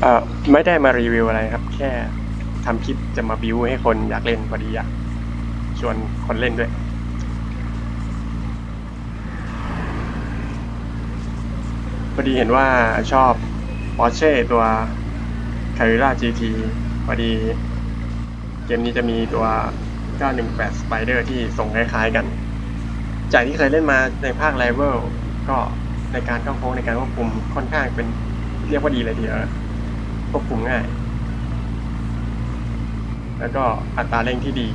เอ่อไม่ได้มารีวิวอะไรครับ แค่ทำคลิปจะมาบิวให้คนอยากเล่นพอดีอยากชวนคนเล่นด้วย พอดีเห็นว่าชอบ Porsche ตัว Carrera GT พอดี เกมนี้จะมีตัว 918 Spider ที่ส่งคล้ายๆกัน จากที่เคยเล่นมาในภาค Rival ก็ในการเข้าโค้งในการควบคุมค่อนข้างเป็นเรียกว่าดีเลยทีเดียว ควบคุมง่าย แล้วก็อัตราเร่งที่ดี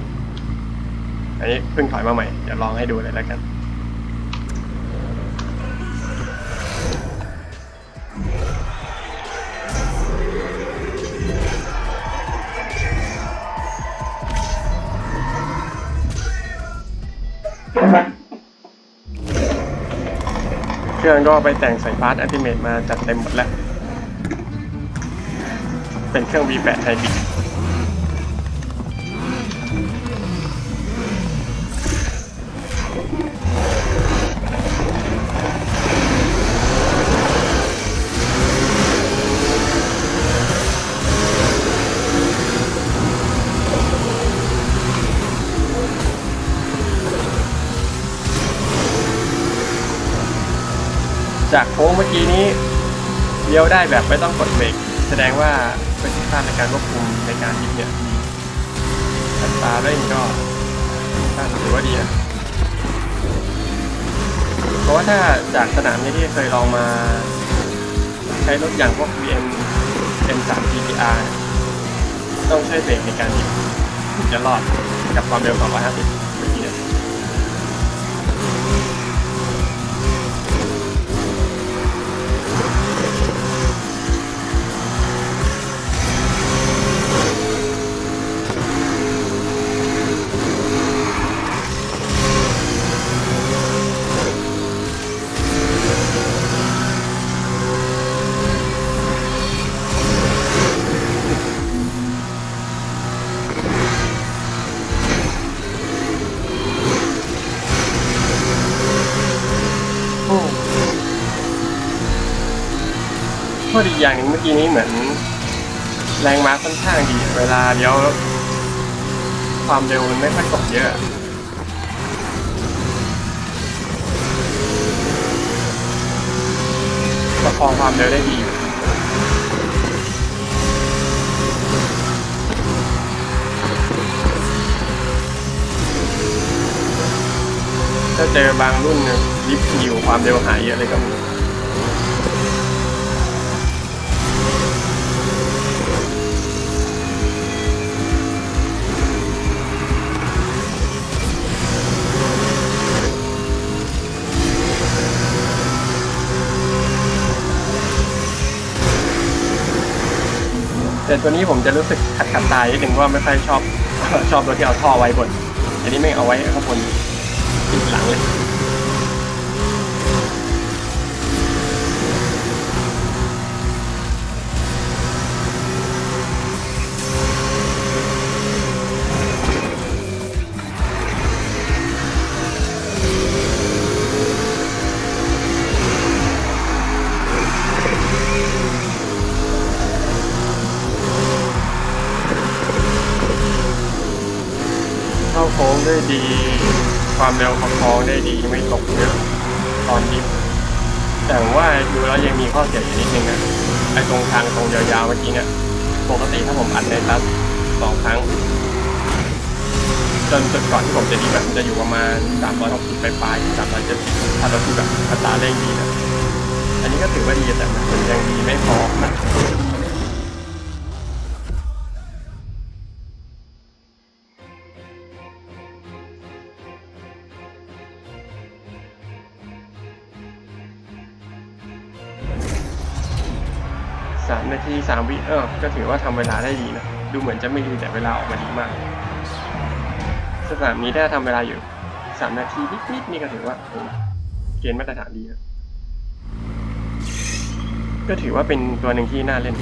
อันนี้เพิ่งถอยมาใหม่ เดี๋ยวลองให้ดูเลยแล้วกันเครื่องก็ไปแต่งใส่พาร์ทอัลติเมทมาจัดเต็มหมดแล้ว เป็นเครื่อง V8 ไฮบริดจากโค้งเมื่อกี้นี้เลี้ยวได้แบบไม่ต้องกดเบรกแสดงว่า ประสิทธิภาพในการควบคุมในการยิงเนี่ยดีอัตราเร่งก็ก็ถือว่าดีนะเพราะว่าถ้าจากสนามนี้ที่เคยลองมา ใช้รถอย่างพวก VM M3 GTR ต้องใช้เบรกในการยิงถึงจะรอดกับความเร็ว250 ข้อดีอย่างหนึ่งเมื่อกี้นี้เหมือน แรงม้าค่อนข้างดีเวลาเดี๋ยวความเร็วมันไม่ค่อยตกเยอะประคองความเร็วได้ดีอยู่ ถ้าเจอบางรุ่นเนี่ยลิฟต์อยู่ความเร็วหายเยอะเลยก็มีแต่ตัวนี้ผมจะรู้สึกขัดขัดตายนิดนึงว่าไม่ค่อยชอบชอบรถที่เอาท่อไว้บนอันนี้ไม่เอาไว้ข้างบน หลังเลยเข้าโค้งได้ดี ความเร็วของโค้งได้ดีไม่ตกเยอะตอนดิฟแต่ว่าดูแล้วยังมีข้อเสียอยู่นิดนึงนะไอ้ตรงทางตรงยาวๆเมื่อกี้เนี่ยปกติถ้าผมอัดในตัสสองครั้ง จนจุดก่อนที่ผมจะดีแบบจะอยู่ประมาณ360ปลายๆ370ถ้ารถที่แบบอัตราเร่งดีนะอันนี้ก็ถือว่าดีแต่มันยังดีไม่พอนะ สามนาทีสามวิเออก็ถือว่าทำเวลาได้ดีนะ ดูเหมือนจะไม่ดีแต่เวลาออกมาดีมาก สนามนี้ได้ทำเวลาอยู่สามนาทีนิดๆนี่ก็ถือว่าเออเกณฑ์มาตรฐานดีนะก็ถือว่าเป็นตัวหนึ่งที่น่าเล่น